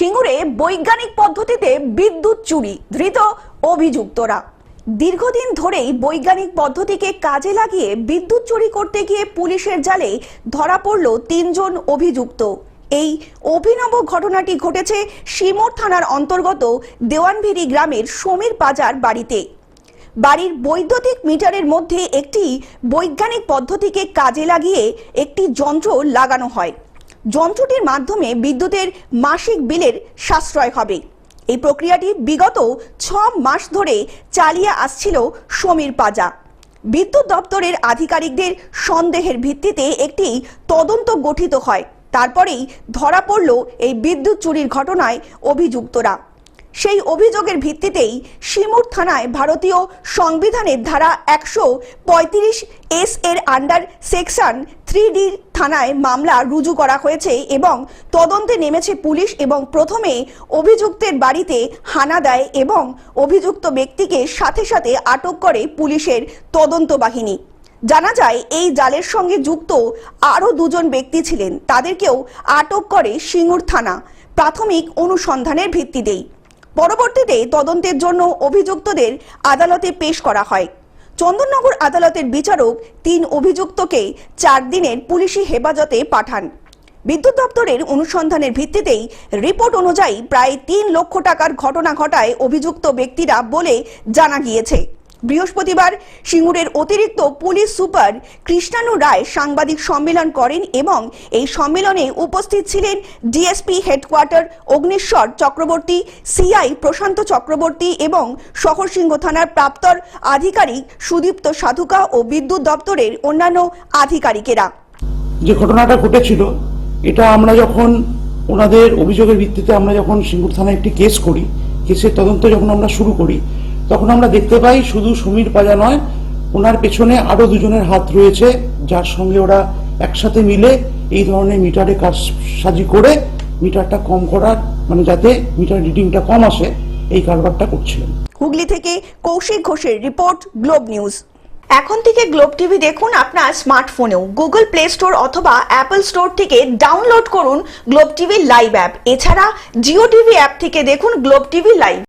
সিঙ্গুরে বৈজ্ঞানিক পদ্ধতিতে বিদ্যুৎ চুরি, ধৃত অভিযুক্তরা। দীর্ঘদিন ধরেই বৈজ্ঞানিক পদ্ধতিকে কাজে লাগিয়ে বিদ্যুৎ চুরি করতে গিয়ে পুলিশের জালে ধরা পড়ল তিনজন অভিযুক্ত। এই অভিনব ঘটনাটি ঘটেছে শিমুর থানার অন্তর্গত দেওয়ানভেরি গ্রামের সমীর বাজার বাড়িতে। বাড়ির বৈদ্যুতিক মিটারের মধ্যে একটি বৈজ্ঞানিক পদ্ধতিকে কাজে লাগিয়ে একটি যন্ত্র লাগানো হয়। যন্ত্রটির মাধ্যমে বিদ্যুতের মাসিক বিলের সাশ্রয় হবে। এই প্রক্রিয়াটি বিগত ছ মাস ধরে চালিয়ে আসছিল সমীর পাজা। বিদ্যুৎ দপ্তরের আধিকারিকদের সন্দেহের ভিত্তিতে একটি তদন্ত গঠিত হয়। তারপরেই ধরা পড়ল এই বিদ্যুৎ চুরির ঘটনায় অভিযুক্তরা। সেই অভিযোগের ভিত্তিতেই শিমুর থানায় ভারতীয় সংবিধানের ধারা একশো পঁয়ত্রিশ এস এর আন্ডার সেকশন থ্রি ডি থানায় মামলা রুজু করা হয়েছে এবং তদন্তে নেমেছে পুলিশ এবং প্রথমে অভিযুক্তের বাড়িতে হানা দেয় এবং অভিযুক্ত ব্যক্তিকে সাথে সাথে আটক করে পুলিশের তদন্ত বাহিনী। জানা যায়, এই জালের সঙ্গে যুক্ত আরও দুজন ব্যক্তি ছিলেন। তাদেরকেও আটক করে সিঙ্গুর থানা। প্রাথমিক অনুসন্ধানের ভিত্তিতেই পরবর্তীতে তদন্তের জন্য অভিযুক্তদের আদালতে পেশ করা হয়। চন্দননগর আদালতের বিচারক তিন অভিযুক্তকে চার দিনের পুলিশি হেফাজতে পাঠান। বিদ্যুৎ দপ্তরের অনুসন্ধানের ভিত্তিতেই রিপোর্ট অনুযায়ী প্রায় তিন লক্ষ টাকার ঘটনা ঘটায় অভিযুক্ত ব্যক্তিরা বলে জানা গিয়েছে। বৃহস্পতিবার সিঙ্গুরের অতিরিক্ত পুলিশ সুপার কৃষ্ণানু রায় সাংবাদিক সম্মেলন করেন এবং এই সম্মেলনে উপস্থিত ছিলেন DSP headquarter Agnishwar Chakraborty, CI Prashanta Chakraborty এবং শহরসিংহ থানার প্রাপ্তর আধিকারিক সুদীপ্ত সাধুকা ও বিদ্যুৎ দপ্তরের অন্যান্য আধিকারিকেরা। যে ঘটনাটা ঘটেছিল, এটা আমরা যখন ওনাদের অভিযোগের ভিত্তিতে আমরা যখন সিঙ্গুর থানায় একটি কেস করি, কেসের তদন্ত যখন আমরা শুরু করি তখন আমরা দেখতে পাই শুধু সুমির পাজা নয়, ওনার পেছনে আরও দুজনের হাত রয়েছে, যার সঙ্গে ওরা একসাথে মিলে এই ধরনের মিটারে কাজ সাজি করে মিটারটা কম করার মানে যাতে মিটার রিডিংটা কম আসে, এই কারবারটা করছিলেন। হুগলি থেকে কৌশিক ঘোষের রিপোর্ট, গ্লোব নিউজ। এখন থেকে গ্লোব টিভি দেখুন আপনার স্মার্টফোনেও। গুগল প্লে স্টোর অথবা অ্যাপল স্টোর থেকে ডাউনলোড করুন গ্লোব টিভি লাইভ অ্যাপ। এছাড়া জিও টিভি অ্যাপ থেকে দেখুন গ্লোব টিভি লাইভ।